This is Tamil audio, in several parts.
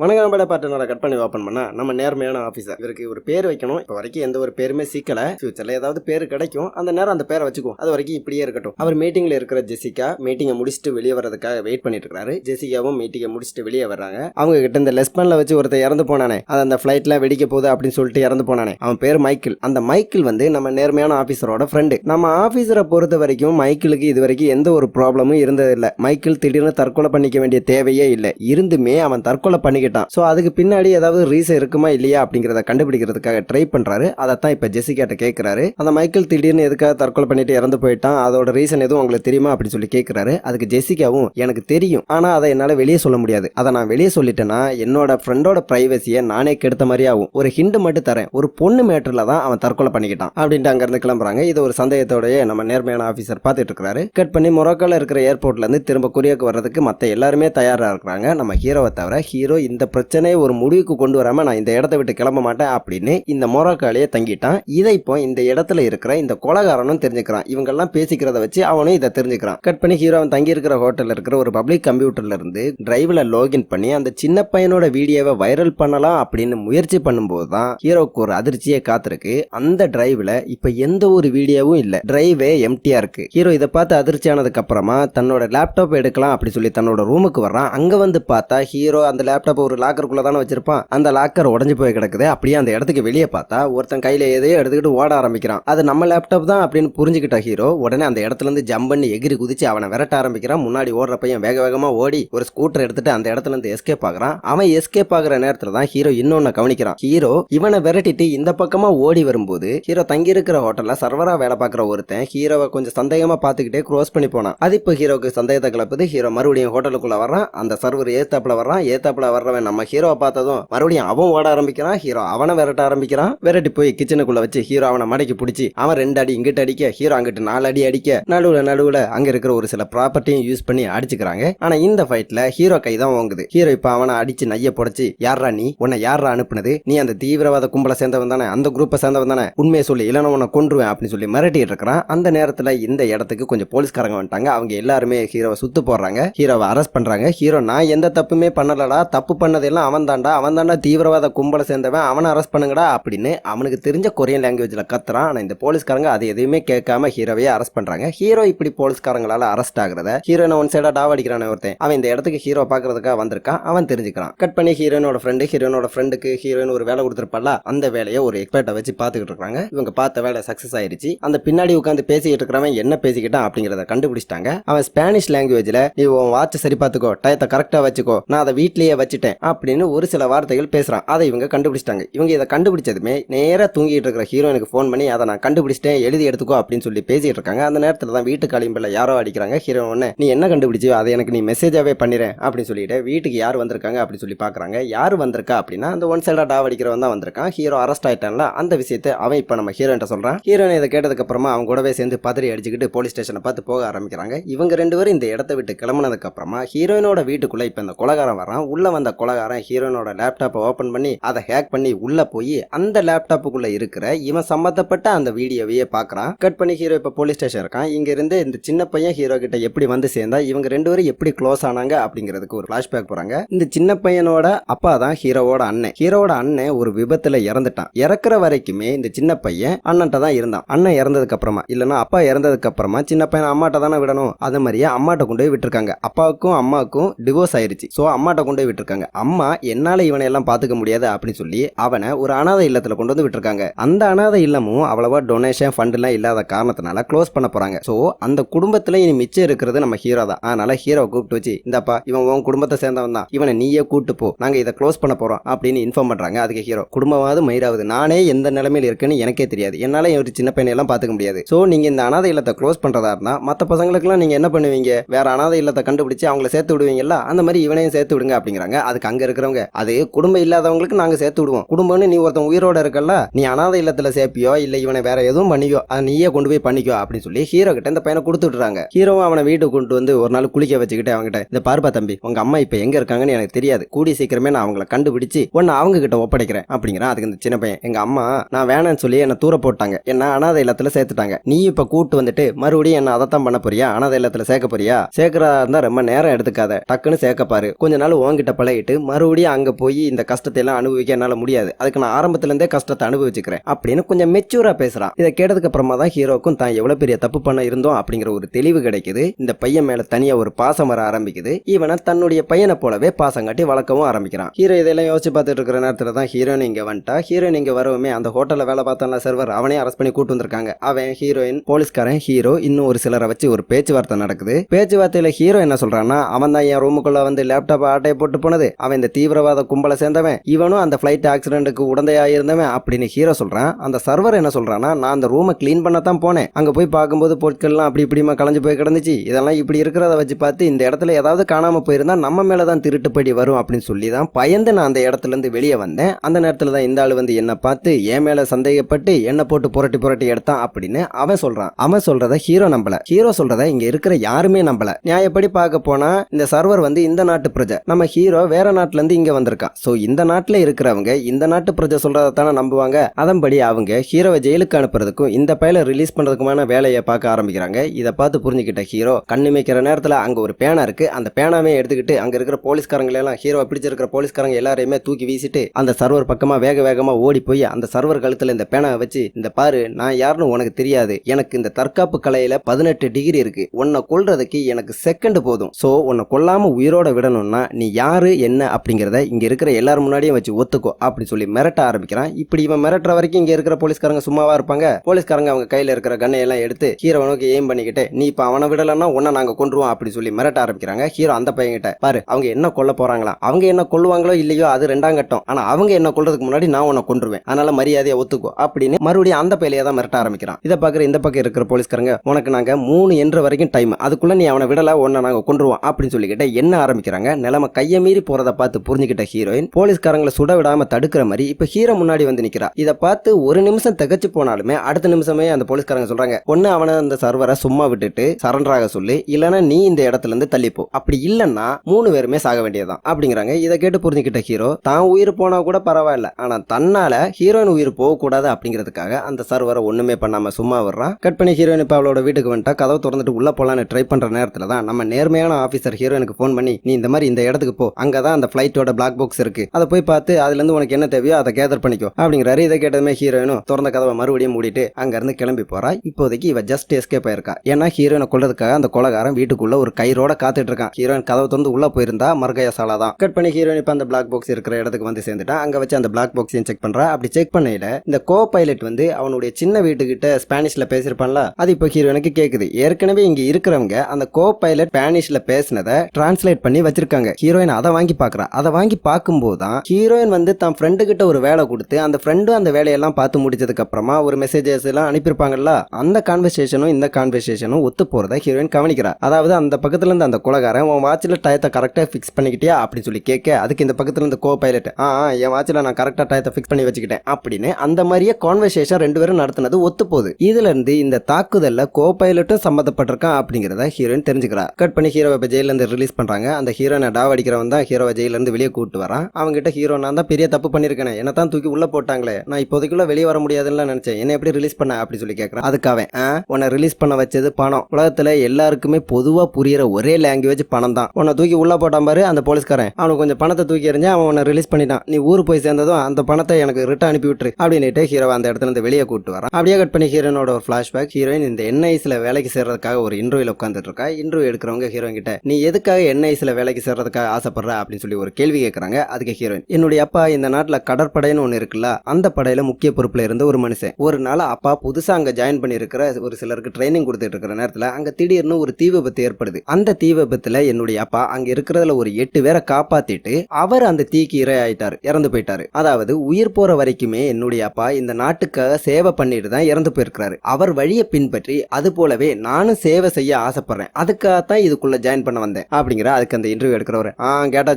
வணக்கம் நம்ம பார்ட்னரை கட் பண்ணி ஓப்பன் பண்ணா நம்ம நேர்மையான ஆஃபீஸர் இவருக்கு ஒரு பேர் வைக்கணும். இப்போ வரைக்கும் எந்த ஒரு பேருமே சிக்கல. ஃபியூச்சர்ல ஏதாவது பேர் கிடைக்கும். அந்த நேரம் அந்த பேரை வச்சுக்கும் அது வரைக்கும் இப்படியே இருக்கட்டும். அவர் மீட்டிங்ல இருக்கிற ஜெசிகா மீட்டிங்கை முடிச்சுட்டு வெளியே வரதுக்காக வெயிட் பண்ணிட்டு இருக்காரு. ஜெசிகாவும் மீட்டிங்கை முடிச்சுட்டு வெளியே வர்றாங்க. அவங்க கிட்ட இந்த லெஸ்பன்ல வச்சு ஒருத்தர் இறந்து போனானே. அது அந்த ஃபிளைட்ல வெடிக்க போகுது அப்படின்னு சொல்லிட்டு இறந்து போனானே. அவன் பேர் மைக்கிள். அந்த மைக்கிள் வந்து நம்ம நேர்மையான ஆஃபீஸரோட ஃப்ரெண்டு நம்ம ஆஃபீஸரை பொறுத்த வரைக்கும் மைக்கிளுக்கு இது வரைக்கும் எந்த ஒரு ப்ராப்ளமும் இருந்ததில்லை. மைக்கிள் திடீர்னு தற்கொலை பண்ணிக்க வேண்டிய தேவையே இல்லை. இருந்துமே அவன் தற்கொலை கேட்டான். ஸோ அதுக்கு பின்னாடி ஏதாவது ரீசன் இருக்குமா இல்லையா அப்படிங்கிறத கண்டுபிடிக்கிறதுக்காக ட்ரை பண்றாரு. தான் இப்போ ஜெசிகாட்ட கேட்குறாரு அந்த மைக்கேல் திடீர்னு எதுக்காக தற்கொலை பண்ணிட்டு இறந்து போயிட்டான் அதோட ரீசன் எதுவும் உங்களுக்கு தெரியுமா அப்படின்னு சொல்லி கேட்குறாரு அதுக்கு ஜெசிகாவும் எனக்கு தெரியும். ஆனால் அதை என்னால் வெளியே சொல்ல முடியாது. அதை நான் வெளியே சொல்லிட்டேன்னா என்னோட ஃப்ரெண்டோட ப்ரைவசியை நானே கெடுத்த மாதிரி ஆகும். ஒரு ஹிண்ட் மட்டும் தரேன். ஒரு பொண்ணு மேட்டரில் தான் அவன் தற்கொலை பண்ணிக்கிட்டான். அப்படின்ட்டு அங்கேருந்து கிளம்புறாங்க. இது ஒரு சந்தேகத்தோடய நம்ம நேர்மையான ஆஃபீஸர் பார்த்துட்டு இருக்காரு. கட் பண்ணி மொரோக்கால இருக்கிற ஏர்போர்ட்ல இருந்து திரும்ப கொரியாவுக்கு வர்றதுக்கு மற்ற எல்லாருமே தயாராக இருக்கிறாங்க. நம்ம ஹீரோவை தவிர ஹீரோ இந்த பிரச்சனையை ஒரு முடிவுக்கு கொண்டு வராம நான் இந்த இடத்த விட்டு கிளம்ப மாட்டேன் அப்படின்னு இந்த மொராக்காலேயே தங்கிட்டான். இதை இப்போ இந்த இடத்துல இருக்கிற இந்த கொலகாரனும் தெரிஞ்சுக்கிறான். இவங்கெல்லாம் பேசிக்கிறத வச்சு அவனும் இதை தெரிஞ்சுக்கிறான். கட் பண்ணி ஹீரோ அவன் தங்கி இருக்கிற இருக்கிற ஒரு பப்ளிக் கம்ப்யூட்டர்ல இருந்து டிரைவ்ல லாகின் பண்ணி அந்த சின்ன பையனோட வீடியோவை வைரல் பண்ணலாம் அப்படின்னு முயற்சி பண்ணும்போது தான் ஹீரோவுக்கு ஒரு அதிர்ச்சியே காத்திருக்கு. அந்த டிரைவ்ல இப்ப எந்த ஒரு வீடியோவும் இல்ல. டிரைவே எம்டியா இருக்கு. ஹீரோ இதை பார்த்து அதிர்ச்சி ஆனதுக்கு அப்புறமா தன்னோட லேப்டாப் எடுக்கலாம் அப்படி சொல்லி தன்னோட ரூமுக்கு வர்றான். அங்க வந்து பார்த்தா ஹீரோ அந்த லேப்டாப் ஒரு லாக்கருக்குள்ள தானே வச்சிருப்பான். அந்த லாக்கர் உடஞ்சு போய் கிடக்குது. அப்படியே அந்த இடத்துக்கு வெளியே பார்த்தா ஒருத்தன் கையில எதையோ எடுத்துக்கிட்டு ஓட ஆரம்பிக்கிறான். அது நம்ம லேப்டாப் தான் அப்படின்னு புரிஞ்சுக்கிட்ட ஹீரோ உடனே அந்த இடத்துல இருந்து ஜம்ப் பண்ணி எகிரி குதிச்சு அவனை விரட்ட ஆரம்பிக்கிறான். முன்னாடி ஓடுற பையன் வேக வேகமா ஓடி ஒரு ஸ்கூட்டர் எடுத்துட்டு அந்த இடத்துல இருந்து எஸ்கேப் ஆகிறான். அவன் எஸ்கேப் ஆகிற நேரத்துல தான் ஹீரோ இன்னொன்னு கவனிக்கிறான். ஹீரோ இவனை விரட்டிட்டு இந்த பக்கமா ஓடி வரும்போது ஹீரோ தங்கி இருக்கிற ஹோட்டல்ல சர்வரா வேலை பார்க்குற ஒருத்தன் ஹீரோவை கொஞ்சம் சந்தேகமா பார்த்துக்கிட்டே க்ரோஸ் பண்ணி போனான். அது இப்போ ஹீரோக்கு சந்தேகத்தை கிளப்புது. ஹீரோ மறுபடியும் ஹோட்டலுக்குள்ள வர்றான். அந்த சர்வர் ஏத்தாப்புல வர்றான். ஏத்தாப்புல வர்றவன் நம்ம ஹீரோவை பார்த்ததும் மறுபடியும் அவன் ஓட ஆரம்பிக்கிறான் ஹீரோ அவனை விரட்ட ஆரம்பிக்கிறான். விரட்டி போய் கிச்சனுக்குள்ள வச்சு ஹீரோ அவனை மடக்கி பிடிச்சி அவன் ரெண்டு அடி இங்கிட்டு அடிக்க ஹீரோ அங்கிட்டு நாலு அடி அடிக்க நடுவுல நடுவுல அங்க இருக்கிற ஒரு சில ப்ராப்பர்ட்டியும் யூஸ் பண்ணி அடிச்சுக்கிறாங்க. ஆனா இந்த ஃபைட்ல ஹீரோ கை தான் வாங்குது ஹீரோ இப்ப அவனை அடிச்சு நைய புடைச்சு யாரா நீ? உன்னை யாரா அனுப்புனது? நீ அந்த தீவிரவாத கும்பலை சேர்ந்தவன் தானே? அந்த குரூப்பை சேர்ந்தவன் தானே? உண்மையை சொல்லி இல்லைன்னா உன்னை கொன்றுவேன் அப்படின்னு சொல்லி மிரட்டிட்டு இருக்கிறான். அந்த நேரத்துல இந்த இடத்துக்கு கொஞ்சம் போலீஸ்காரங்க வந்துட்டாங்க. அவங்க எல்லாருமே ஹீரோவை சுத்து போடுறாங்க. ஹீரோவை அரெஸ்ட் பண்றாங்க. ஹீரோ நான் எந்த தப்புமே பண்ணலடா தப்பு பண்ணதெல்லாம் அவன் தாண்டா அவன் தாண்டா தீவிரவாத கும்பலை சேர்ந்தவன். அவனை அரெஸ்ட் பண்ணுங்கடா அப்படின்னு அவனுக்கு தெரிஞ்ச கொரியன் லாங்குவேஜில் கத்துறான். ஆனால் இந்த போலீஸ்காரங்க அது எதுவுமே கேட்காம ஹீரோவையே அரெஸ்ட் பண்றாங்க. ஹீரோ இப்படி போலீஸ்காரங்களால அரெஸ்ட் ஆகுறத ஹீரோனை ஒன் சைடா டாவ் அடிக்கிறான ஒருத்தன். அவன் இந்த இடத்துக்கு ஹீரோ பாக்குறதுக்காக வந்திருக்கான். அவன் தெரிஞ்சுக்கிறான். கட் பண்ணி ஹீரோனோட ஃப்ரெண்டு ஹீரோனோட ஃப்ரெண்டுக்கு ஹீரோயின் ஒரு வேலை கொடுத்துருப்பால அந்த வேலையை ஒரு எக்ஸ்பர்ட்டை வச்சு பார்த்துக்கிட்டு இருக்காங்க. இவங்க பார்த்த வேலை சக்ஸஸ் ஆயிடுச்சு அந்த பின்னாடி உட்காந்து பேசிக்கிட்டு இருக்கிறவன் என்ன பேசிக்கிட்டான் அப்படிங்கிறத கண்டுபிடிச்சிட்டாங்க. அவன் ஸ்பானிஷ் லாங்குவேஜில் நீ உன் வாட்ச் சரி பார்த்துக்கோ. டயத்தை கரெக்டாக வச்சுக்கோ. நான் அதை வீட்லேயே வச்சுட்டேன். அப்படின்னு ஒரு சில வார்த்தைகள் பேசுறான். அதை இவங்க கண்டுபிடிச்சிட்டாங்க. இவங்க இதை கண்டுபிடிச்சதுமே நேரா தூங்கிட்டு இருக்கிற ஹீரோயினுக்கு ஃபோன் பண்ணி அதை நான் கண்டுபிடிச்சிட்டேன் எழுதி எடுத்துக்கோ அப்படின்னு சொல்லி பேசிட்டு இருக்காங்க. அந்த நேரத்தில் தான் வீட்டு காலிம்பில் யாரோ அடிக்கிறாங்க. ஹீரோ ஒன்று நீ என்ன கண்டுபிடிச்சியோ அதை எனக்கு நீ மெசேஜாவே பண்ணிடுறேன் அப்படின்னு சொல்லிட்டு வீட்டுக்கு யார் வந்திருக்காங்க அப்படின்னு சொல்லி பார்க்குறாங்க யார் வந்திருக்கா அப்படின்னா அந்த ஒன் சைடாக டாவ் அடிக்கிறவன் தான் வந்திருக்கான். ஹீரோ அரெஸ்ட் ஆயிட்டான்ல அந்த விஷயத்தை அவன் இப்போ நம்ம ஹீரோயிட்ட சொல்கிறான் ஹீரோனை இதை கேட்டதுக்கு அப்புறமா அவங்க கூடவே சேர்ந்து பதறி அடிச்சுக்கிட்டு போலீஸ் ஸ்டேஷனை பார்த்து போக ஆரம்பிக்கிறாங்க. இவங்க ரெண்டு பேரும் இந்த இடத்த விட்டு கிளம்புனதுக்கு அப்புறமா ஹீரோயினோட வீட்டுக்குள்ளே இப்போ இந்த கொலகாரம் வரான் உள்ள வந்த கொலகாரன் ஹீரோனோட லேப்டாப்பை ஓப்பன் பண்ணி அதை ஹேக் பண்ணி உள்ள போய் அந்த லேப்டாப்புக்குள்ள இருக்கிற இவன் சம்மந்தப்பட்ட அந்த வீடியோவையே பார்க்குறான் கட் பண்ணி ஹீரோ இப்போ போலீஸ் ஸ்டேஷன் இருக்கான். இங்க இருந்து இந்த சின்ன பையன் ஹீரோ கிட்ட எப்படி வந்து சேர்ந்தா இவங்க ரெண்டு பேரும் எப்படி க்ளோஸ் ஆனாங்க அப்படிங்கிறதுக்கு ஒரு ஃபிளாஷ்பேக் போறாங்க. இந்த சின்ன பையனோட அப்பா தான் ஹீரோவோட அண்ணன். ஹீரோவோட அண்ணன் ஒரு விபத்துல இறந்துட்டான். இறக்குற வரைக்குமே இந்த சின்ன பையன் அண்ணன்ட்ட தான் இருந்தான். அண்ணன் இறந்ததுக்கு அப்புறமா இல்லைன்னா அப்பா இறந்ததுக்கு அப்புறமா சின்ன பையன் அம்மாட்ட தானே விடணும். அது மாதிரியே அம்மாட்ட கொண்டு போய் விட்டுருக்காங்க. அப்பாவுக்கும் அம்மாவுக்கும் டிவோர்ஸ் ஆயிருச்சு. ஸோ அம்மாட்ட கொண்டு போய் விட்டுருக்காங்க. அம்மா என்னால இவனை எல்லாம் பாத்துக்க முடியாது அப்படின்னு சொல்லி அவனை ஒரு அனாதை இல்லத்துல கொண்டு வந்து விட்டுருக்காங்க. அந்த அனாதை இல்லமும் அவ்வளவா டொனேஷன் ஃபண்ட் எல்லாம் இல்லாத காரணத்தினால க்ளோஸ் பண்ண போறாங்க. ஸோ அந்த குடும்பத்துல இனி மிச்சம் இருக்கிறது நம்ம ஹீரோ தான். அதனால ஹீரோ கூப்பிட்டு வச்சு இந்தப்பா இவன் உன் குடும்பத்தை சேர்ந்தவன் தான். இவனை நீயே கூட்டு போ. நாங்க இதை க்ளோஸ் பண்ண போறோம் அப்படின்னு இன்ஃபார்ம் பண்றாங்க அதுக்கு ஹீரோ குடும்பமாவது மயிராவது. நானே எந்த நிலைமையில இருக்கேன்னு எனக்கே தெரியாது. என்னால ஒரு சின்ன பையனை எல்லாம் பாத்துக்க முடியாது. ஸோ நீங்க இந்த அனாதை இல்லத்தை க்ளோஸ் பண்றதா இருந்தா மற்ற பசங்களுக்குலாம் நீங்க என்ன பண்ணுவீங்க? வேற அனாதை இல்லத்தை கண்டுபிடிச்சு அவங்கள சேர்த்து விடுவீங்கல்ல? அந்த மாதிரி இவனையும் சேர்த்து விடுங்க அப்படிங்கிறாங்க. அதுக்கு அங்க இருக்கிறவங்க அது குடும்பம் இல்லாதவங்களுக்கு நாங்க சேர்த்து விடுவோம். குடும்பம்னு நீ ஒருத்தன் உயிரோட இருக்கல நீ அனாதை இல்லத்துல சேர்ப்பியோ இல்ல இவனை வேற எதுவும் பண்ணிக்கோ அதை நீயே கொண்டு போய் பண்ணிக்கோ அப்படின்னு சொல்லி ஹீரோ கிட்ட இந்த பையனை கொடுத்து ஹீரோவும் அவனை வீட்டுக்கு கொண்டு வந்து ஒரு நாள் குளிக்க வச்சுக்கிட்டு அவங்ககிட்ட இந்த பார்ப்பா தம்பி உங்க அம்மா இப்ப எங்க இருக்காங்கன்னு எனக்கு தெரியாது. கூடி சீக்கிரமே நான் அவங்கள கண்டுபிடிச்சு ஒன்னு அவங்க கிட்ட ஒப்படைக்கிறேன் அப்படிங்கிறான் அதுக்கு இந்த சின்ன பையன். எங்க அம்மா நான் வேணாம்னு சொல்லி என்ன தூர போட்டாங்க. என்ன அனாதை இல்லத்துல சேர்த்துட்டாங்க. நீ இப்ப கூட்டு வந்துட்டு மறுபடியும் என்ன அதைத்தான் பண்ண போறியா? அனாதை இல்லத்துல சேர்க்க போறியா? சேர்க்கறா இருந்தா ரொம்ப நேரம் எடுத்துக்காத. டக்குன்னு சேர்க்க பாரு. கொஞ்ச நாள் உன்கிட்ட பழகிட்டு விட்டுட்டு மறுபடியும் அங்க போய் இந்த கஷ்டத்தை எல்லாம் அனுபவிக்க என்னால முடியாது. அதுக்கு நான் ஆரம்பத்துலேருந்தே கஷ்டத்தை அனுபவிச்சுக்கிறேன். அப்படின்னு கொஞ்சம் மெச்சூராக பேசுறான். இதை கேட்டதுக்கு அப்புறமா தான் ஹீரோக்கும் தான் எவ்வளோ பெரிய தப்பு பண்ண இருந்தோம் அப்படிங்கிற ஒரு தெளிவு கிடைக்குது. இந்த பையன் மேல தனியாக ஒரு பாசம் வர ஆரம்பிக்குது. இவனை தன்னுடைய பையனை போலவே பாசம் காட்டி வளர்க்கவும் ஆரம்பிக்கிறான். ஹீரோ இதெல்லாம் யோசிச்சு பார்த்துட்டு இருக்கிற நேரத்தில் தான் ஹீரோயின் இங்கே வந்துட்டா. ஹீரோயின் இங்கே வரவுமே அந்த ஹோட்டலில் வேலை பார்த்தான்ல சர்வர் அவனே அரெஸ்ட் பண்ணி கூட்டு வந்திருக்காங்க. அவன் ஹீரோயின் போலீஸ்காரன் ஹீரோ இன்னும் ஒரு சிலரை வச்சு ஒரு பேச்சுவார்த்தை நடக்குது. பேச்சுவார்த்தையில் ஹீரோ என்ன சொல்றான்னா அவன் தான் என் ரூமுக்குள்ள வந்து லேப்டாப் ஆட்டையை போட்டு போனது. அவன் இந்த தீவிரவாத கும்பலை சேர்ந்தவன் இவனும் அந்த ஃபிளைட் ஆக்சிடென்ட்டுக்கு உடந்தையா இருந்தவன் அப்படின்னு ஹீரோ சொல்றான். அந்த சர்வர் என்ன சொல்றான்னா நான் அந்த ரூமை க்ளீன் பண்ண தான் போனேன். அங்க போய் பார்க்கும்போது பொருட்கள்லாம் அப்படி இப்படிமா கலைஞ்சு போய் கிடந்துச்சு. இதெல்லாம் இப்படி இருக்கிறத வச்சு பார்த்து இந்த இடத்துல ஏதாவது காணாம போயிருந்தா நம்ம மேல தான் திருட்டுப்படி வரும் அப்படின்னு சொல்லி தான் பயந்து நான் அந்த இடத்துல இருந்து வெளியே வந்தேன். அந்த நேரத்துல தான் இந்த ஆள் வந்து என்ன பார்த்து என் மேல சந்தேகப்பட்டு என்ன போட்டு புரட்டி புரட்டி எடுத்தான் அப்படின்னு அவன் சொல்றான். அவன் சொல்றத ஹீரோ நம்பல. ஹீரோ சொல்றத இங்க இருக்கிற யாருமே நம்பல. நியாயப்படி பார்க்க போனா இந்த சர்வர் வந்து இந்த நாட்டு பிரஜை. நம்ம ஹீரோ வேற நாட்டுல இருந்து இங்க வந்திருக்கான் சோ இந்த நாட்டுல இருக்கிறவங்க இந்த நாட்டு பிரஜை சொல்றதை தானே நம்புவாங்க. அதன்படி அவங்க ஹீரோவை ஜெயிலுக்கு அனுப்புறதுக்கும் இந்த பயில ரிலீஸ் பண்றதுக்குமான வேலையை பார்க்க ஆரம்பிக்கிறாங்க. இதை பார்த்து புரிஞ்சுக்கிட்ட ஹீரோ கண்ணிமைக்கிற நேரத்தில் நேரத்துல அங்க ஒரு பேனா இருக்கு. அந்த பேனாவே எடுத்துக்கிட்டு அங்க இருக்கிற போலீஸ்காரங்களை எல்லாம் ஹீரோவை பிடிச்சிருக்கிற போலீஸ்காரங்க எல்லாரையுமே தூக்கி வீசிட்டு அந்த சர்வர் பக்கமா வேக வேகமா ஓடி போய் அந்த சர்வர் கழுத்துல இந்த பேனாவை வச்சு இந்த பாரு நான் யாருன்னு உனக்கு தெரியாது. எனக்கு இந்த தற்காப்பு கலையில பதினெட்டு டிகிரி இருக்கு. உன்னை கொல்றதுக்கு எனக்கு செகண்ட் போதும். சோ உன்னை கொல்லாம உயிரோட விடணும்னா நீ யாரு என்ன அப்படிங்கிறத இங்கே இருக்கிற எல்லாரும் முன்னாடியும் வச்சு ஒத்துக்கோ அப்படி சொல்லி மிரட்ட ஆரம்பிக்கிறான். இப்படி இவன் மிரட்டுற வரைக்கும் இங்கே இருக்கிற போலீஸ்காரங்க சும்மாவா இருப்பாங்க? போலீஸ்காரங்க அவங்க கையில் இருக்கிற கண்ணை எல்லாம் எடுத்து ஹீரோ நோக்கி ஏம் பண்ணிக்கிட்டு நீ இப்போ அவனை விடலன்னா உன்னை நாங்கள் கொன்றுவோம் அப்படி சொல்லி மிரட்ட ஆரம்பிக்கிறாங்க. ஹீரோ அந்த பையன்கிட்ட பாரு அவங்க என்ன கொல்ல போறாங்களா? அவங்க என்ன கொள்ளுவாங்களோ இல்லையோ அது ரெண்டாம் கட்டம். ஆனா அவங்க என்ன கொள்றதுக்கு முன்னாடி நான் உன்னை கொன்றுவேன். அதனால மரியாதையை ஒத்துக்கோ அப்படின்னு மறுபடியும் அந்த பையிலேயே தான் மிரட்ட ஆரம்பிக்கிறான். இதை பார்க்குற இந்த பக்கம் இருக்கிற போலீஸ்காரங்க உனக்கு நாங்கள் மூணு என்ற வரைக்கும் டைம் அதுக்குள்ள நீ அவனை விடல உன்னை நாங்கள் கொன்றுவோம் அப்படின்னு சொல்லிக்கிட்டு என்ன ஆரம்பிக்கிறாங்க? நிலைமை கையை மீறி போறத பார்த்து புரிஞ்சுக்கிட்ட ஹீரோயின் போலீஸ்காரங்களை சுட விடாம தடுக்கிற மாதிரி இப்ப ஹீரோ முன்னாடி வந்து நிக்கிறா. இதை பார்த்து ஒரு நிமிஷம் திகச்சு போனாலுமே அடுத்த நிமிஷமே அந்த போலீஸ்காரங்க சொல்றாங்க ஒன்னு அவனை அந்த சர்வரை சும்மா விட்டுட்டு சரண்டராக சொல்லி இல்லைன்னா நீ இந்த இடத்துல இருந்து தள்ளிப்போ அப்படி இல்லைன்னா மூணு பேருமே சாக வேண்டியதான் அப்படிங்கிறாங்க. இதை கேட்டு புரிஞ்சுக்கிட்ட ஹீரோ தான் உயிர் போனா கூட பரவாயில்ல ஆனா தன்னால ஹீரோயின் உயிர் போகக்கூடாது அப்படிங்கிறதுக்காக அந்த சர்வரை ஒண்ணுமே பண்ணாம சும்மா விடுறான் கட் பண்ணி ஹீரோயின் இப்ப அவளோட வீட்டுக்கு வந்துட்டா கதவை திறந்துட்டு உள்ள போலான்னு ட்ரை பண்ற நேரத்துல தான் நம்ம நேர்மையான ஆபீசர் ஹீரோயினுக்கு ஃபோன் பண்ணி நீ இந்த மாதிரி இந்த இடத்துக்கு போ அங்கதான் அந்த ஃப்ளைட்டோட பிளாக் பாக்ஸ் இருக்கு. அதை போய் பார்த்து அதுல இருந்து உனக்கு என்ன தேவையோ அதை கேதர் பண்ணிக்கோ. அப்படிங்கிறாரு. இதை கேட்டதுமே ஹீரோயினும் திறந்த கதவை மறுபடியும் மூடிட்டு அங்க இருந்து கிளம்பி போறா இப்போதைக்கு இவ ஜஸ்ட் எஸ்கேப் ஆயிருக்கா ஏன்னா ஹீரோயினை கொள்றதுக்காக அந்த கொலகாரன் வீட்டுக்குள்ள ஒரு கயிறோட காத்துட்டு இருக்கான். ஹீரோயின் கதவை திறந்து உள்ள போயிருந்தா மர்கய சாலா தான். கட் பண்ணி ஹீரோயின் இப்ப அந்த பிளாக் பாக்ஸ் இருக்கிற இடத்துக்கு வந்து சேர்ந்துட்டா அங்க வச்சு அந்த பிளாக் பாக்ஸையும் செக் பண்றா அப்படி செக் பண்ணையில இந்த கோ பைலட் வந்து அவனுடைய சின்ன வீட்டுக்கிட்ட ஸ்பானிஷ்ல பேசியிருப்பான்ல அது இப்போ ஹீரோனுக்கு கேக்குது. ஏற்கனவே இங்க இருக்கிறவங்க அந்த கோ பைலட் ஸ்பானிஷ்ல பேசினதை டிரான்ஸ்லேட் பண்ணி வச்சிருக்காங்க. ஹீரோயின் அதை வாங்கி பார்க்குறான். அதை வாங்கி பார்க்கும்போது தான் ஹீரோயின் வந்து தன் ஃப்ரெண்டு கிட்ட ஒரு வேலை கொடுத்து அந்த ஃப்ரெண்டும் அந்த வேலையெல்லாம் பார்த்து முடிச்சதுக்கு அப்புறமா ஒரு மெசேஜஸ் எல்லாம் அனுப்பியிருப்பாங்கல்ல அந்த கான்வர்சேஷனும் இந்த கான்வர்சேஷனும் ஒத்து போறத ஹீரோயின் கவனிக்கிறா. அதாவது அந்த பக்கத்துல இருந்து அந்த குலகாரன் உன் வாட்சில் டயத்தை கரெக்டாக ஃபிக்ஸ் பண்ணிக்கிட்டியா? அப்படின்னு சொல்லி கேட்க அதுக்கு இந்த பக்கத்துல இருந்து கோ பைலட் ஆ என் வாட்சில் நான் கரெக்டாக டயத்தை ஃபிக்ஸ் பண்ணி வச்சுக்கிட்டேன். அப்படின்னு அந்த மாதிரியே கான்வர்சேஷன் ரெண்டு பேரும் நடத்துனது ஒத்து போகுது. இதுல இருந்து இந்த தாக்குதல்ல கோ பைலட்டும் சம்மந்தப்பட்டிருக்கான் அப்படிங்கிறத ஹீரோயின் தெரிஞ்சுக்கிறா. கட் பண்ணி ஹீரோவை இப்போ ஜெயில இருந்து ரிலீஸ் பண்றாங்க. அந்த ஹீரோனை டாவ் அடிக்கிறவன் தான் ஹீரோவை ஜெயில இருந்து வெளியே கூப்பிட்டு வரான். அவங்க கிட்ட ஹீரோ நான் தான் பெரிய தப்பு பண்ணிருக்கேன். என்ன தான் தூக்கி உள்ள போட்டாங்களே. நான் இப்போதைக்குள்ள வெளியே வர முடியாதுன்னு நினைச்சேன். என்ன எப்படி ரிலீஸ் பண்ண? அப்படி சொல்லி கேட்கறான் அதுக்காக உன்னை ரிலீஸ் பண்ண வச்சது பணம். உலகத்துல எல்லாருக்குமே பொதுவா புரியுற ஒரே லாங்குவேஜ் பணம் தான். உன்னை தூக்கி உள்ள போட்டான் பாரு அந்த போலீஸ்காரன். அவனுக்கு கொஞ்சம் பணத்தை தூக்கி எறிஞ்சு அவன் உன்னை ரிலீஸ் பண்ணிட்டான். நீ ஊர் போய் சேர்ந்ததும் அந்த பணத்தை எனக்கு ரிட்டர்ன் அனுப்பி விட்டுரு அப்படின்னுட்டு ஹீரோ அந்த இடத்துல இருந்து வெளியே கூட்டு வரான். அப்படியே கட் பண்ணி ஹீரோனோட ஒரு ஃபிளாஷ்பேக் ஹீரோயின் இந்த என்ஐஸ்ல வேலைக்கு சேர்றதுக்காக ஒரு இன்டர்வியூல உட்காந்துட்டு இருக்கா. இன்டர்வியூ எடுக்கிறவங்க ஹீரோயின் கிட்ட நீ எதுக்காக என்ஐஸ்ல வேலைக்கு சேர்றதுக்காக ஆசைப்படுற? அப்படின்னு சொல்லி ஒரு கேள்வி கேட்குறாங்க அதுக்கு ஹீரோயின் என்னுடைய அப்பா இந்த நாட்டில் கடற்படைன்னு ஒன்று இருக்குல்ல அந்த படையில் முக்கிய பொறுப்பில் இருந்த ஒரு மனுஷன். ஒரு நாள் அப்பா புதுசாக அங்கே ஜாயின் பண்ணியிருக்கிற ஒரு சிலருக்கு ட்ரைனிங் கொடுத்துட்டு இருக்கிற நேரத்தில் அங்கே திடீர்னு ஒரு தீ விபத்து ஏற்படுது. அந்த தீ விபத்தில் என்னுடைய அப்பா அங்கே இருக்கிறதுல ஒரு எட்டு பேரை காப்பாத்திட்டு அவர் அந்த தீக்கு இரையாயிட்டார் இறந்து போயிட்டாரு. அதாவது உயிர் போற வரைக்குமே என்னுடைய அப்பா இந்த நாட்டுக்காக சேவை பண்ணிட்டு தான் இறந்து போயிருக்கிறாரு. அவர் வழியை பின்பற்றி அது போலவே நானும் சேவை செய்ய ஆசைப்படுறேன். அதுக்காகத்தான் இதுக்குள்ள ஜாயின் பண்ண வந்தேன் அப்படிங்கிற அதுக்கு அந்த இன்டர்வியூ எடுக்கிறவர். ஆ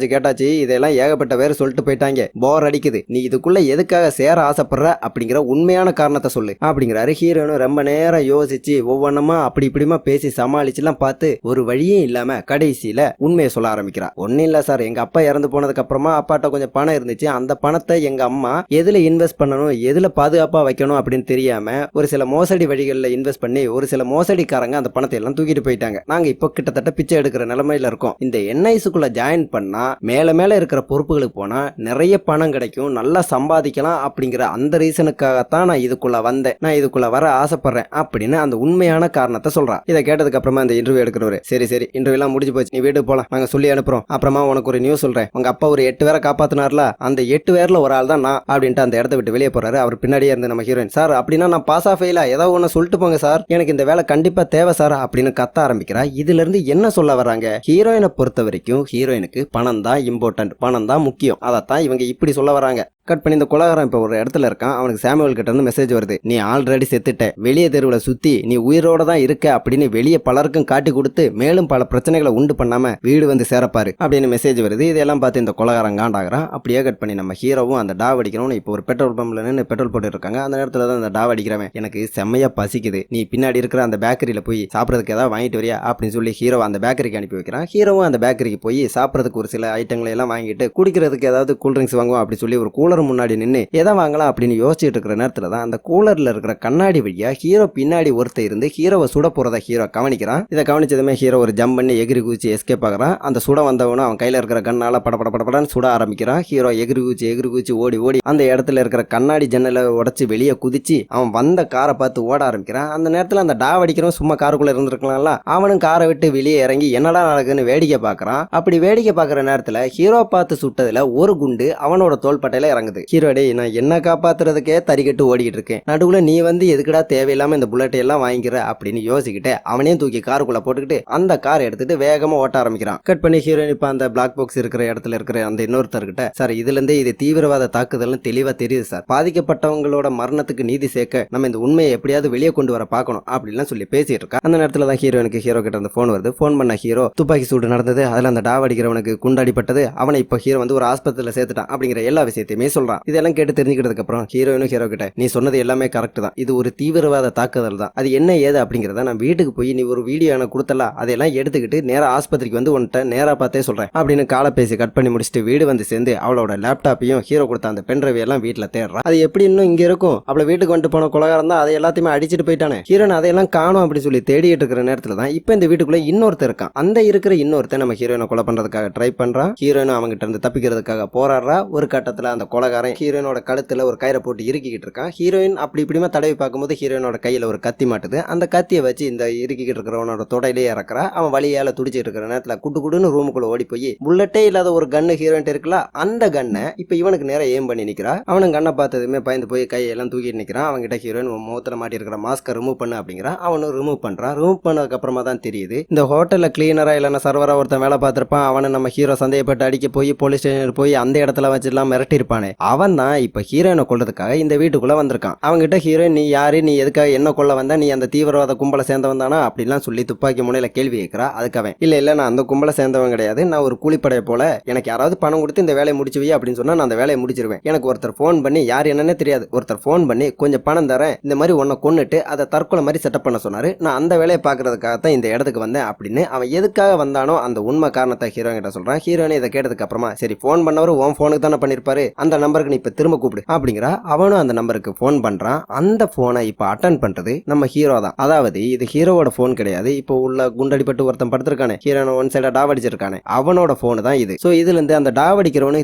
கேட்டாச்சு கேட்டாச்சு இதெல்லாம் ஏகப்பட்ட பேர் சொல்லிட்டு போயிட்டாங்க. போர் அடிக்குது. நீ இதுக்குள்ள எதுக்காக சேர ஆசைப்படுற? அப்படிங்கிற உண்மையான காரணத்தை சொல்லு. அப்படிங்கிறாரு ஹீரோனும் ரொம்ப நேரம் யோசிச்சு ஒவ்வொன்றமா அப்படி இப்படிமா பேசி சமாளிச்சுலாம் பார்த்து ஒரு வழியும் இல்லாம கடைசியில உண்மையை சொல்ல ஆரம்பிக்கிறா. ஒன்னும் இல்ல சார். எங்க அப்பா இறந்து போனதுக்கு அப்புறமா அப்பாட்ட கொஞ்சம் பணம் இருந்துச்சு. அந்த பணத்தை எங்க அம்மா எதுல இன்வெஸ்ட் பண்ணணும்? எதுல பாதுகாப்பா வைக்கணும்? அப்படின்னு தெரியாம ஒரு சில மோசடி வழிகளில் இன்வெஸ்ட் பண்ணி ஒரு சில மோசடிக்காரங்க அந்த பணத்தை எல்லாம் தூக்கிட்டு போயிட்டாங்க. நாங்க இப்போ கிட்டத்தட்ட பிச்சை எடுக்கிற நிலைமையில இருக்கோம். இந்த என்ஐசுக்குள்ள ஜாயின் பண்ணா மேல மேல இருக்கிற பொறுப்புகளுக்கு போனா நிறைய பணம் கிடைக்கும் நல்லா சம்பாதிக்கலாம் அப்படிங்கிற அந்த ரீசனுக்காகத்தான் நான் இதுக்குள்ள வந்தேன். நான் இதுக்குள்ள வர ஆசைப்படுறேன் அப்படின்னு அந்த உண்மையான காரணத்தை சொல்றான். இதை கேட்டதுக்கு அப்புறமா அந்த இன்டர்வியூ எடுக்கிறவரு சரி சரி இன்டர்வியூ எல்லாம் முடிஞ்சு போச்சு. நீ வீட்டுக்கு போலாம். நாங்க சொல்லி அனுப்புறோம். அப்புறமா உனக்கு ஒரு நியூஸ் சொல்றேன். உங்க அப்பா ஒரு எட்டு பேரை காப்பாத்தினார்ல அந்த எட்டு பேர்ல ஒரு ஆள் தான் நான் அப்படின்ட்டு அந்த இடத்த விட்டு வெளியே போறாரு. அவர் பின்னாடியே இருந்து நம்ம ஹீரோயின் சார் அப்படின்னா நான் பாஸ் ஆஃப் ஃபெயிலா ஏதாவது ஒன்று சொல்லிட்டு போங்க சார். எனக்கு இந்த வேலை கண்டிப்பா தேவை சார் அப்படின்னு கத்த ஆரம்பிக்கிறா. இதுல இருந்து என்ன சொல்ல வராங்க ஹீரோயினை பொறுத்த வரைக்கும் ஹீரோயினுக்கு பணம் தான் இம்பார்ட்டன்ட் பணம் தான் முக்கியம். அதைத்தான் இவங்க இப்படி சொல்ல வராங்க. கட் பண்ணி இந்த கொலகாரம் இப்போ ஒரு இடத்துல இருக்கான். அவனுக்கு சாமுவல் கிட்ட இருந்து மெசேஜ் வருது. நீ ஆல்ரெடி செத்துட்ட. வெளியே தெருவில் சுத்தி நீ உயிரோட தான் இருக்க அப்படின்னு வெளியே பலருக்கும் காட்டி கொடுத்து மேலும் பல பிரச்சனைகளை உண்டு பண்ணாம வீடு வந்து சேரப்பாரு அப்படின்னு மெசேஜ் வருது. இதெல்லாம் பார்த்து இந்த கொலகாரம் காண்டாகிறான். அப்படியே கட் பண்ணி நம்ம ஹீரோவும் அந்த டாவ் அடிக்கணும்னு இப்போ ஒரு பெட்ரோல் பம்ப்ல நின்று பெட்ரோல் போட்டு இருக்காங்க அந்த நேரத்தில் தான் அந்த டாவ் அடிக்கிறவன் எனக்கு செம்மையா பசிக்குது. நீ பின்னாடி இருக்கிற அந்த பேக்கரியில் போய் சாப்பிட்றதுக்கு ஏதாவது வாங்கிட்டு வரியா? அப்படின்னு சொல்லி ஹீரோ அந்த பேக்கரிக்கு அனுப்பி வைக்கிறான். ஹீரோவும் அந்த பேக்கரிக்கு போய் சாப்பிட்றதுக்கு ஒரு சில ஐட்டங்களை எல்லாம் வாங்கிட்டு குடிக்கிறதுக்கு ஏதாவது கூல்ட்ரிங்க்ஸ் வாங்குவோம் அப்படி சொல்லி ஒரு கூலர் முன்னாடி நின்று எதை வாங்கலாம் அப்படின்னு யோசிச்சுட்டு இருக்கிற நேரத்தில் தான் அந்த கூலர்ல இருக்கிற கண்ணாடி வழியா ஹீரோ பின்னாடி ஒருத்தர் இருந்து ஹீரோவை சுட போறத ஹீரோ கவனிக்கிறான். இதை கவனிச்சதுமே ஹீரோ ஒரு ஜம்ப் பண்ணி எகிரி குதிச்சு எஸ்கேப் ஆகிறான். அந்த சுட வந்தவனும் அவன் கையில இருக்கிற கண்ணால பட பட படப்படன்னு சுட ஆரம்பிக்கிறான். ஹீரோ எகிரி குதிச்சு எகிரி குதிச்சு ஓடி ஓடி அந்த இடத்துல இருக்கிற கண்ணாடி ஜன்னலை உடச்சி வெளியே குதிச்சு அவன் வந்த காரை பார்த்து ஓட ஆரம்பிக்கிறான். அந்த நேரத்தில் அந்த டாவ் அடிக்கிறவன் சும்மா காருக்குள்ளே இருந்திருக்கலாம்ல? அவனும் காரை விட்டு வெளியே இறங்கி என்னடா நடக்குன்னு வேடிக்கை பார்க்கறான். அப்படி வேடிக்கை பார்க்குற நேரத்தில் ஹீரோ பார்த்து சுட்டதுல ஒரு குண்டு அவனோட தோள்பட்டையில இறங்குது ஹீரோ டே நான் என்ன காப்பாத்துறதுக்கே தறிக்கட்டு ஓடிக்கிட்டு இருக்கேன் நடுவுல நீ வந்து எதுக்குடா தேவையில்லாம இந்த புல்லட்டை எல்லாம் வாங்கிக்கிற? அப்படின்னு யோசிக்கிட்டு அவனையும் தூக்கி காருக்குள்ள போட்டுக்கிட்டு அந்த கார் எடுத்துட்டு வேகமா ஓட்ட ஆரம்பிக்கிறான். கட் பண்ணி ஹீரோயின் இப்ப அந்த பிளாக் பாக்ஸ் இருக்கிற இடத்துல இருக்கிற அந்த இன்னொருத்தர்கிட்ட சார் இதுல இருந்தே இது தீவிரவாத தாக்குதல்னு தெளிவா தெரியுது சார் பாதிக்கப்பட்டவங்களோட மரணத்துக்கு நீதி சேர்க்க நம்ம இந்த உண்மையை எப்படியாவது வெளியே கொண்டு வர பார்க்கணும் அப்படின்லாம் சொல்லி பேசிட்டு இருக்கா அந்த நேரத்துல தான் ஹீரோனுக்கு ஹீரோ கிட்ட இருந்து ஃபோன் வருது. ஃபோன் பண்ண ஹீரோ துப்பாக்கி சூடு நடந்தது அதுல அந்த டாவ் அடிக்கிறவனுக்கு குண்டாடிப்பட்டது அவனை இப்போ ஹீரோ வந்து ஒரு ஆஸ்பத்திரியில சேர்த்துட்டான் அப்படிங்கிற எல்லா விஷயத்தையுமே சொல்றான். இதெல்லாம் கேட்டு தெரிஞ்சுக்கிட்டதுக்கு அப்புறம் ஹீரோயினும் ஹீரோ கிட்ட நீ சொன்னது எல்லாமே கரெக்ட் தான். இது ஒரு தீவிரவாத தாக்குதல் தான். அது என்ன ஏது அப்படிங்கிறத நான் வீட்டுக்கு போய் நீ ஒரு வீடியோ எனக்கு கொடுத்தல? அதெல்லாம் எடுத்துக்கிட்டு நேரா ஆஸ்பத்திரிக்கு வந்து உன்கிட்ட நேரா பார்த்தே சொல்றேன். அப்படின்னு காலை பேசி கட் பண்ணி முடிச்சுட்டு வீடு வந்து சேர்ந்து அவளோட லேப்டாப்பையும் ஹீரோ கொடுத்த அந்த பென் எல்லாம் வீட்டுல தேடுறான். அது எப்படி இன்னும் இங்க இருக்கும்? அவளை வீட்டுக்கு வந்துட்டு போன குலகாரம் தான் அதை எல்லாத்தையுமே அடிச்சிட்டு போயிட்டானே. ஹீரோன் அதையெல்லாம் காணும் அப்படின்னு சொல்லி தேடிட்டு இருக்கிற நேரத்துல தான் இப்போ இந்த வீட்டுக்குள்ள இன்னொருத்தர் இருக்கான். அந்த இருக்கிற இன்னொருத்தன் நம்ம ஹீரோயினை கொலை பண்றதுக்காக ட்ரை பண்றான். ஹீரோயினும் அவங்ககிட்ட இருந்து தப்பிக்கிறதுக்காக போராடுறா. ஒரு கட்டத்துல அந்த கொலகாரன் ஹீரோயினோட கழுத்தில் ஒரு கயிறை போட்டு இறுக்கிக்கிட்டு இருக்கான். ஹீரோயின் அப்படி இப்படிமா தடவி பார்க்கும்போது ஹீரோயினோட கையில் ஒரு கத்தி மாட்டுது. அந்த கத்தியை வச்சு இந்த இறுக்கிக்கிட்டு இருக்கிறவனோட தொடையிலே இறக்குறா அவன் வழியால் துடிச்சிட்டு இருக்கிற நேரத்தில் குட்டு குடுன்னு ரூமுக்குள்ள ஓடி போய் புல்லட்டே இல்லாத ஒரு கன்னு ஹீரோயின் இருக்குல்ல அந்த கன்னை இப்போ இவனுக்கு நேரம் ஏம் பண்ணி நிற்கிறா அவனும் கண்ணை பார்த்ததுமே பயந்து போய் கையெல்லாம் தூக்கிட்டு நிற்கிறான் அவன்கிட்ட ஹீரோயின் உன் மாட்டி இருக்கிற மாஸ்கை ரிமூவ் பண்ணு அப்படிங்கிறான் அவனும் ரிமூவ் பண்ணுறான் ரிமூவ் பண்ணதுக்கு அப்புறமா தான் தெரியுது இந்த ஹோட்டலில் கிளீனராக இல்லைன்னா சர்வரா ஒருத்தன் வேலை பார்த்துருப்பான். அவனை நம்ம ஹீரோ சந்தேகப்பட்டு அடிக்க போய் போலீஸ் ஸ்டேஷனுக்கு போய் அந்த இடத்துல வச்சுலாம் மிரட்டி இருப்பானே அவன் தான் இப்ப ஹீரோயினை கொள்றதுக்காக இந்த வீட்டுக்குள்ள வந்திருக்கான். அவன்கிட்ட ஹீரோயின் நீ யாரு நீ எதுக்காக என்ன கொள்ள வந்தா நீ அந்த தீவிரவாத கும்பலை சேர்ந்தவன் தானா? அப்படிலாம் சொல்லி துப்பாக்கி முனையில கேள்வி கேட்கிறா. அதுக்கு அவன் இல்ல இல்ல நான் அந்த கும்பலை சேர்ந்தவன் கிடையாது. நான் ஒரு கூலிப்படையை போல. எனக்கு யாராவது பணம் கொடுத்து இந்த வேலையை முடிச்சு வை அப்படின்னு சொன்னா நான் அந்த வேலையை முடிச்சிருவேன். எனக்கு ஒருத்தர் ஃபோன் பண்ணி யார் என்னன்னே தெரியாது. ஒருத்தர் ஃபோன் பண்ணி கொஞ்சம் பணம் தரேன். இந்த மாதிரி உன்னை கொன்னுட்டு அதை தற்கொலை மாதிரி செட்டப் பண்ண சொன்னாரு. நான் அந்த வேலையை பார்க்கறதுக்காக தான் இந்த இடத்துக்கு வந்தேன் அப்படின்னு அவன் எதுக்காக வந்தானோ அந்த உண்மை காரணத்தை ஹீரோயின் கிட்ட சொல்றான். ஹீரோயினை இதை கேட்டதுக்கு அப்புறமா சரி ஃபோன் பண்ணவர் உன் ஃபோனுக்கு தானே பண்ணிருப்பாரு. அந்த நம்பருக்கு நீ இப்ப திரும்ப கூப்பிடு அப்படிங்கிறா அவனும் அந்த நம்பருக்கு ஃபோன் பண்றான். அந்த போனை இப்ப அட்டன் பண்றது நம்ம ஹீரோ தான். அதாவது இது ஹீரோவோட ஃபோன் கிடையாது. இப்போ உள்ள குண்டடிப்பட்டு ஒருத்தன் படுத்திருக்கானே. ஹீரோனை ஒன் சைடா டாவடிச்சிருக்கானே அவனோட ஃபோனு தான் இது. ஸோ இதுல இருந்து அந்த டாவ்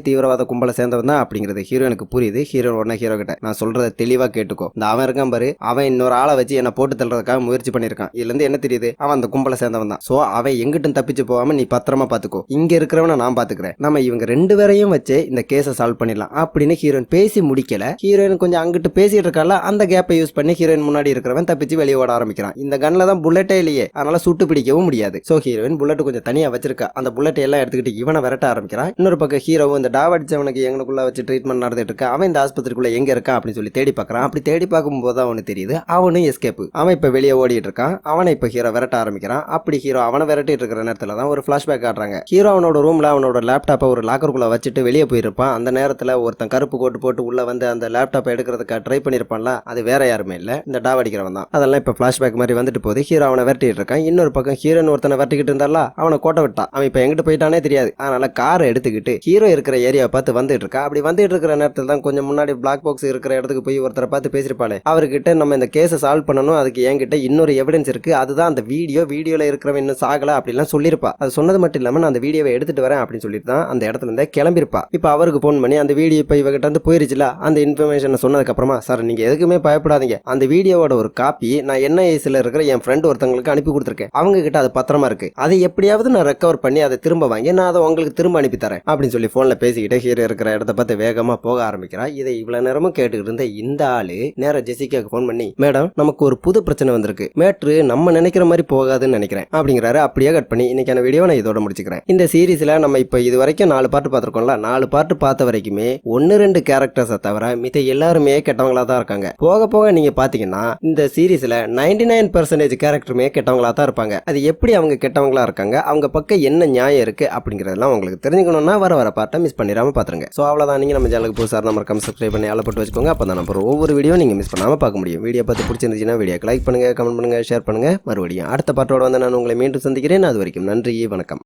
தீவிரவாத கும்பலை சேர்ந்தவன் தான் அப்படிங்கிறது ஹீரோனுக்கு புரியுது. ஹீரோ உடனே ஹீரோ கிட்ட நான் சொல்றதை தெளிவா கேட்டுக்கோ. இந்த அவன் இருக்கான் பாரு. அவன் இன்னொரு ஆளை வச்சு என்ன போட்டு தள்ளுறதுக்காக முயற்சி பண்ணிருக்கான் இதுல இருந்து என்ன தெரியுது? அவன் அந்த கும்பலை சேர்ந்தவன் தான். ஸோ அவன் எங்கிட்டும் தப்பிச்சு போகாம நீ பத்திரமா பாத்துக்கோ. இங்க இருக்கிறவனை நான் பாத்துக்கிறேன். நம்ம இவங்க ரெண்டு பேரையும் வச்சு இந்த கேஸை சால்வ் பண்ணிடலாம். அப்படின்னு ஹீரோயின் பேசி முடிக்கல. ஹீரோயின் கொஞ்சம் அங்கிட்டு பேசிட்டு இருக்கால அந்த கேப்பை யூஸ் பண்ணி ஹீரோயின் முன்னாடி இருக்கிறவன் தப்பிச்சு வெளியே ஓட ஆரம்பிக்கிறான். இந்த கன்ல தான் புல்லட்டே இல்லையே. அதனால சுட்டு பிடிக்கவும் முடியாது. ஸோ ஹீரோயின் புல்லட் கொஞ்சம் தனியா வச்சிருக்கா. அந்த புல்லட் எல்லாம் எடுத்துக்கிட்டு இவனை விரட்ட ஆரம்பிக்கிறான். இன்னொரு பக்கம் ஹீரோவும் இந்த டாவ் அடிச்சவனுக்கு எங்களுக்குள்ள வச்சு ட்ரீட்மெண்ட் நடந்துட்டு இருக்கா. அவன் இந்த ஆஸ்பத்திரிக்குள்ள எங்க இருக்கான் அப்படின்னு சொல்லி தேடி பார்க்கறான். அப்படி தேடி பார்க்கும்போது தான் அவனுக்கு தெரியுது அவனும் எஸ்கேப் அவன் இப்ப வெளியே ஓடிட்டு இருக்கான். அவனை இப்ப ஹீரோ விரட்ட ஆரம்பிக்கிறான். அப்படி ஹீரோ அவனை விரட்டிட்டு இருக்கிற நேரத்துல தான் ஒரு பிளாஷ்பேக் காட்டுறாங்க. ஹீரோ அவனோட ரூம்ல அவனோட லேப்டாப்பை ஒரு லாக்கருக்குள்ள வச்சுட்டு வெளியே போயிருப்பான். அந்த நேரத்துல ஒரு ஒருத்தன் கருப்பு கோட்டு போட்டு உள்ள வந்து அந்த லேப்டாப் எடுக்கிறதுக்கு ட்ரை பண்ணியிருப்பான்ல அது வேற யாருமே இல்லை. இந்த டாவடிக்கிறவன் தான். அதெல்லாம் இப்போ ஃபிளாஷ்பேக் மாதிரி வந்துட்டு போகுது. ஹீரோ அவனை விரட்டிட்டு இருக்கான். இன்னொரு பக்கம் ஹீரோன்னு ஒருத்தனை விரட்டிக்கிட்டு இருந்தால அவனை கோட்டை விட்டான். அவன் இப்போ எங்கிட்டு போயிட்டானே தெரியாது. அதனால காரை எடுத்துக்கிட்டு ஹீரோ இருக்கிற ஏரியாவை பார்த்து வந்துட்டு இருக்கா. அப்படி வந்துட்டு இருக்கிற நேரத்தில் தான் கொஞ்சம் முன்னாடி பிளாக் பாக்ஸ் இருக்கிற இடத்துக்கு போய் ஒருத்தரை பார்த்து பேசியிருப்பாளே. அவர்கிட்ட நம்ம இந்த கேஸை சால்வ் பண்ணணும். அதுக்கு என்கிட்ட இன்னொரு எவிடன்ஸ் இருக்கு. அதுதான் அந்த வீடியோ வீடியோல இருக்கிறவன் இன்னும் சாகல அப்படிலாம் சொல்லியிருப்பா. அது சொன்னது மட்டும் இல்லாமல் நான் அந்த வீடியோவை எடுத்துட்டு வரேன் அப்படின்னு சொல்லிட்டு தான் அந்த இடத்துல இருந்தே கிளம்பியிருப்பா. இப்போ அவருக்கு ஃபோன் பண்ணி அந்த வீடியோ இப்போ இவகிட்ட வந்து போயிருச்சுல அந்த இன்ஃபர்மேஷனை சொன்னதுக்கப்புறமா சார் நீங்கள் எதுக்குமே பயப்படாதீங்க. அந்த வீடியோவோட ஒரு காப்பி நான் என்ன ஏசில் இருக்கிற என் ஃப்ரெண்ட் ஒருத்தவங்களுக்கு அனுப்பி கொடுத்துருக்கேன். அவங்க கிட்ட அது பத்திரமா இருக்கு. அதை எப்படியாவது நான் ரெக்கவர் பண்ணி அதை திரும்ப வாங்கி நான் அதை உங்களுக்கு திரும்ப அனுப்பி தரேன். அப்படின்னு சொல்லி ஃபோனில் பேசிக்கிட்டே ஹீரோ இருக்கிற இடத்த பார்த்து வேகமாக போக ஆரம்பிக்கிறா. இதை இவ்வளோ நேரமும் கேட்டுக்கிட்டு இருந்த இந்த ஆளு நேராக ஜெசிகாவுக்கு ஃபோன் பண்ணி மேடம் நமக்கு ஒரு புது பிரச்சனை வந்திருக்கு. மேட்ரு நம்ம நினைக்கிற மாதிரி போகாதுன்னு நினைக்கிறேன். அப்படிங்கிறாரு. அப்படியே கட் பண்ணி இன்னைக்கான வீடியோ நான் இதோட முடிச்சுக்கிறேன். இந்த சீரீஸில் நம்ம இப்போ இது வரைக்கும் நாலு பாட்டு பார்த்துருக்கோம்ல நாலு பாட்டு பார்த்த வரைக்குமே ஒன்னு ரெண்டு கேரக்டர்ஸை தவிர மித்த எல்லாருமே கெட்டவங்களா தான் இருக்காங்க. போக போக நீங்க பாத்தீங்கன்னா இந்த சீரீஸ்ல நைன்டி நைன் பர்சன்டேஜ் கேரக்டருமே கெட்டவங்களா தான் இருப்பாங்க. அது எப்படி அவங்க கெட்டவங்களா இருக்காங்க அவங்க பக்கம் என்ன நியாயம் இருக்கு அப்படிங்கறதெல்லாம் உங்களுக்கு தெரிஞ்சுக்கணும்னா வர வர பார்ட்டை மிஸ் பண்ணிடாம பாத்துருங்க. ஸோ அவ்வளோதான் நீங்க நம்ம சேனலுக்கு புதுசாக நம்ம கம் சப்ஸ்கிரைப் பண்ணி ஆள போட்டு வச்சுக்கோங்க. அப்போ தான் நம்ம ஒவ்வொரு வீடியோ நீங்க மிஸ் பண்ணாம பார்க்க முடியும். வீடியோ பார்த்து பிடிச்சிருந்துச்சுன்னா வீடியோக்கு லைக் பண்ணுங்க கமெண்ட் பண்ணுங்க ஷேர் பண்ணுங்க. மறுபடியும் அடுத்த பாட்டோட வந்து நான் உங்களை மீண்டும் சந்திக்கிறேன். அது வரைக்கும் நன்றி வணக்கம்.